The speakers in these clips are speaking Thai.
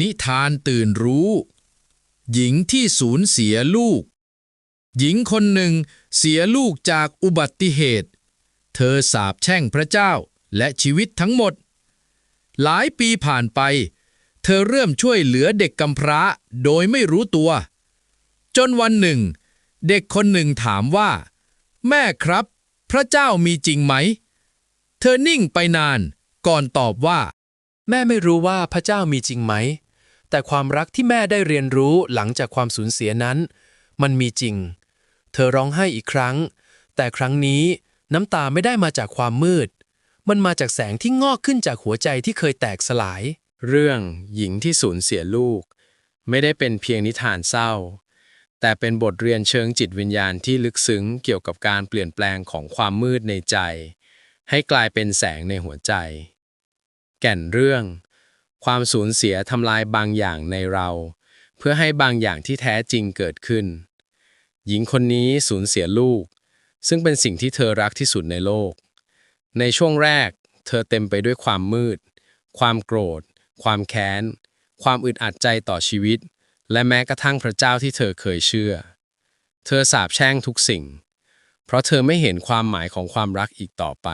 นิทานตื่นรู้ หญิงที่สูญเสียลูก หญิงคนหนึ่งเสียลูกจากอุบัติเหตุ เธอสาบแช่งพระเจ้าและชีวิตทั้งหมด หลายปีผ่านไป เธอเริ่มช่วยเหลือเด็กกำพร้าโดยไม่รู้ตัว จนวันหนึ่ง เด็กคนหนึ่งถามว่า แม่ครับ พระเจ้ามีจริงไหม เธอนิ่งไปนาน ก่อนตอบว่า แม่ไม่รู้ว่าพระเจ้ามีจริงไหม แต่ความรักที่แม่ได้เรียนรู้หลังจากความสูญเสียนั้น มันมีจริง เธอร้องไห้อีกครั้ง แต่ครั้งนี้น้ำตาไม่ได้มาจากความมืด มันมาจากแสงที่งอกขึ้นจากหัวใจที่เคยแตกสลาย เรื่องหญิงที่สูญเสียลูก ไม่ได้เป็นเพียงนิทานเศร้า แต่เป็นบทเรียนเชิงจิตวิญญาณที่ลึกซึ้งเกี่ยวกับการเปลี่ยนแปลงของความมืดในใจ ให้กลายเป็นแสงในหัวใจ แก่นเรื่อง ความสูญเสียทำลายบางอย่างในเรา เพื่อให้บางอย่างที่แท้จริงเกิดขึ้น หญิงคนนี้สูญเสียลูก ซึ่งเป็นสิ่งที่เธอรักที่สุดในโลก ในช่วงแรก เธอเต็มไปด้วยความมืด ความโกรธ ความแค้น ความอึดอัดใจต่อชีวิต และแม้กระทั่งพระเจ้าที่เธอเคยเชื่อ เธอสาบแช่งทุกสิ่ง เพราะเธอไม่เห็นความหมายของความรักอีกต่อไป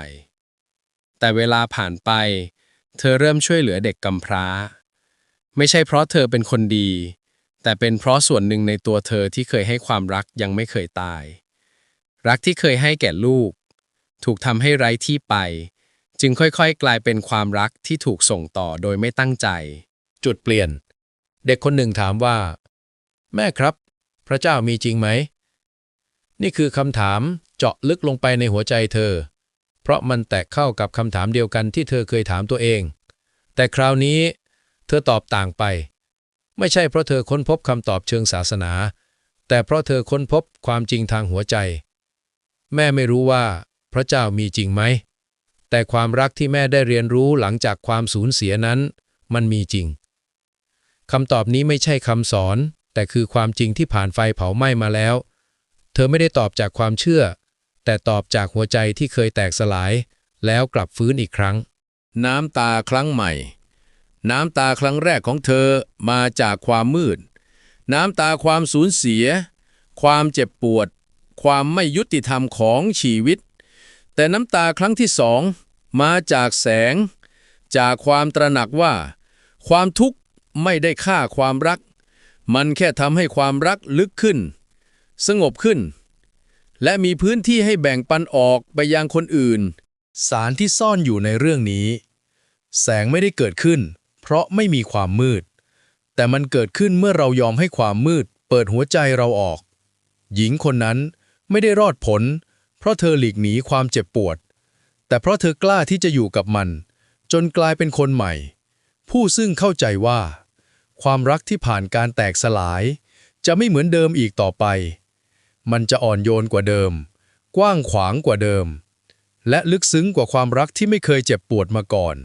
แต่เวลาผ่านไป เธอเริ่มช่วยเหลือเด็กกำพร้า ไม่ใช่เพราะเธอเป็นคนดี แต่เป็นเพราะส่วนหนึ่งในตัวเธอที่เคยให้ความรักยังไม่เคยตาย รักที่เคยให้แก่ลูก ถูกทำให้ไร้ที่ไป จึงค่อยๆ กลายเป็นความรักที่ถูกส่งต่อโดยไม่ตั้งใจ จุดเปลี่ยน เด็กคนหนึ่งถามว่า แม่ครับ พระเจ้ามีจริงไหม นี่คือคำถามเจาะลึกลงไปในหัวใจเธอ เพราะมันแตกเข้ากับคำถามเดียวกันที่เธอเคยถามตัวเอง แต่คราวนี้ เธอตอบต่างไป ไม่ใช่เพราะเธอค้นพบคำตอบเชิงศาสนา แต่เพราะเธอค้นพบความจริงทางหัวใจ แม่ไม่รู้ว่าพระเจ้ามีจริงไหม แต่ความรักที่แม่ได้เรียนรู้หลังจากความสูญเสียนั้น มันมีจริงคำตอบนี้ไม่ใช่คำสอน แต่คือความจริงที่ผ่านไฟเผาไหม้มาแล้ว เธอไม่ได้ตอบจากความเชื่อ แต่ตอบจากหัวใจที่เคยแตกสลาย แล้วกลับฟื้นอีกครั้ง น้ำตาครั้งใหม่ น้ำตาครั้งแรกของเธอมาจากความมืด น้ำตาความสูญเสีย ความเจ็บปวด ความไม่ยุติธรรมของชีวิต แต่น้ำตาครั้งที่สองมาจากแสง จากความตระหนักว่า ความทุกข์ไม่ได้ฆ่าความรัก มันแค่ทำให้ความรักลึกขึ้น สงบขึ้น และมีพื้นที่ให้แบ่งปันออกไปยังคนอื่น สารที่ซ่อนอยู่ในเรื่องนี้ แสงไม่ได้เกิดขึ้น เพราะไม่มีความมืด แต่มันเกิดขึ้นเมื่อเรายอมให้ความมืด เปิดหัวใจเราออก หญิงคนนั้นไม่ได้รอดผล เพราะเธอหลีกหนีความเจ็บปวด แต่เพราะเธอกล้าที่จะอยู่กับมัน จนกลายเป็นคนใหม่ ผู้ซึ่งเข้าใจว่า ความรักที่ผ่านการแตกสลาย จะไม่เหมือนเดิมอีกต่อไป มันจะอ่อนโยนกว่าเดิม กว้างขวางกว่าเดิม และลึกซึ้งกว่าความรักที่ไม่เคยเจ็บปวดมาก่อน